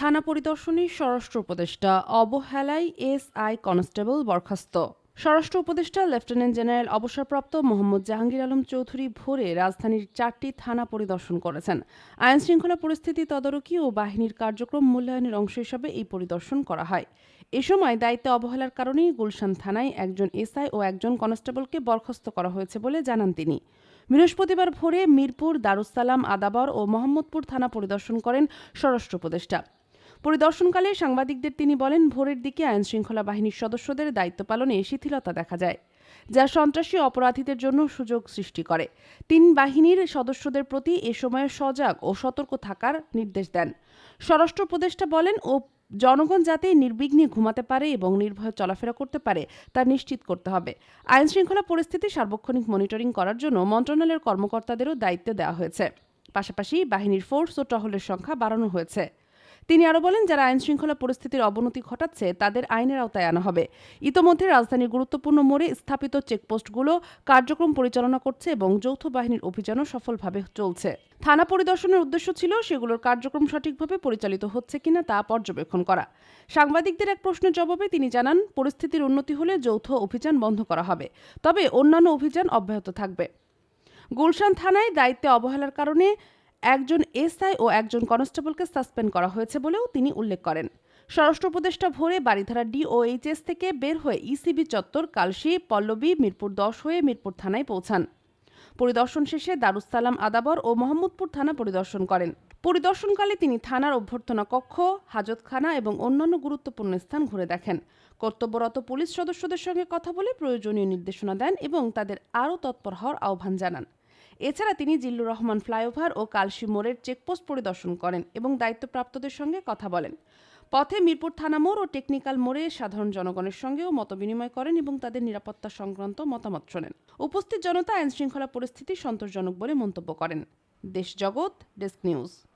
থানা পরিদর্শনে স্বরাষ্ট্র উপদেষ্টা অবহেলায় এসআই কনস্টেবল বরখাস্ত। স্বরাষ্ট্র উপদেষ্টা লেফটেন্যান্ট জেনারেল অবসরপ্রাপ্ত মোহাম্মদ জাহাঙ্গীর আলম চৌধুরী ভোরে রাজধানীর চারটি থানা পরিদর্শন করেছেন। আইন শৃঙ্খলা পরিস্থিতি তদারকি ও বাহিনীর কার্যক্রম মূল্যায়নের অংশ হিসাবে এই পরিদর্শন করা হয়। এ সময় দায়িত্বে অবহেলার কারণেই গুলশান থানায় একজন এসআই ও একজন কনস্টেবলকে বরখাস্ত করা হয়েছে বলে জানান তিনি। বৃহস্পতিবার ভোরে মিরপুর দারুসালাম আদাবর ও মোহাম্মদপুর থানা পরিদর্শন করেন স্বরাষ্ট্র উপদেষ্টা। পরিদর্শনকালে সাংবাদিকদের তিনি বলেন, ভোরের দিকে আইন শৃঙ্খলা বাহিনীর সদস্যদের দায়িত্ব পালনে শিথিলতা দেখা যায়, যা সন্ত্রাসী অপরাধীদের জন্য সুযোগ সৃষ্টি করে। তিন বাহিনীর সদস্যদের প্রতি এ সময়ে সজাগ ও সতর্ক থাকার নির্দেশ দেন। স্বরাষ্ট্র উপদেষ্টা বলেন, ও জনগণ যাতে নির্বিঘ্নে ঘুমাতে পারে এবং নির্ভয়ে চলাফেরা করতে পারে, তা নিশ্চিত করতে হবে। আইন শৃঙ্খলা পরিস্থিতি সার্বক্ষণিক মনিটরিং করার জন্য মন্ত্রণালয়ের কর্মকর্তাদেরও দায়িত্ব দেওয়া হয়েছে। পাশাপাশি বাহিনীর ফোর্স ও টহলের সংখ্যা বাড়ানো হয়েছে। তিনি আরও বলেন, যারা আইন শৃঙ্খলা পরিস্থিতির অবনতি ঘটাচ্ছে, তাদের আইনের আওতায় আনা হবে। ইতোমধ্যে রাজধানীর গুরুত্বপূর্ণ মোড়ে স্থাপিত চেকপোস্টগুলো কার্যক্রম পরিচালনা করছে এবং যৌথ বাহিনীর অভিযানও সফলভাবে চলছে। থানা পরিদর্শনের উদ্দেশ্য ছিল সেগুলোর কার্যক্রম সঠিকভাবে পরিচালিত হচ্ছে কিনা তা পর্যবেক্ষণ করা। সাংবাদিকদের এক প্রশ্নের জবাবে তিনি জানান, পরিস্থিতির উন্নতি হলে যৌথ অভিযান বন্ধ করা হবে, তবে অন্যান্য অভিযান অব্যাহত থাকবে। গুলশান থানায় দায়িত্বে অবহেলার কারণে একজন এসআই ও একজন কনস্টেবলকে সাসপেন্ড করা হয়েছে বলেও তিনি উল্লেখ করেন। স্বরাষ্ট্র উপদেষ্টা ভোরে বাড়িধারা ডিওএইচএস থেকে বের হয়ে ইসিবি চত্বর, কালশি, পল্লবী, মিরপুর দশ হয়ে মিরপুর থানায় পৌঁছান। পরিদর্শন শেষে দারুসালাম আদাবর ও মোহাম্মদপুর থানা পরিদর্শন করেন। পরিদর্শনকালে তিনি থানার অভ্যর্থনা কক্ষ, হাজতখানা এবং অন্যান্য গুরুত্বপূর্ণ স্থান ঘুরে দেখেন। কর্তব্যরত পুলিশ সদস্যদের সঙ্গে কথা বলে প্রয়োজনীয় নির্দেশনা দেন এবং তাদের আরও তৎপর হওয়ার আহ্বান জানান। এছাড়া তিনি জিল্লুর রহমান ফ্লাইওভার ও কালশি মোড়ের চেকপোস্ট পরিদর্শন করেন এবং দায়িত্বপ্রাপ্তদের সঙ্গে কথা বলেন। পথে মিরপুর থানা মোড় ও টেকনিক্যাল মোড়ে সাধারণ জনগণের সঙ্গেও মত বিনিময় করেন এবং তাদের নিরাপত্তা সংক্রান্ত মতামত শোনেন। উপস্থিত জনতা আইনশৃঙ্খলা পরিস্থিতি সন্তোষজনক বলে মন্তব্য করেন। দেশ জগৎ, ডেস্ক নিউজ।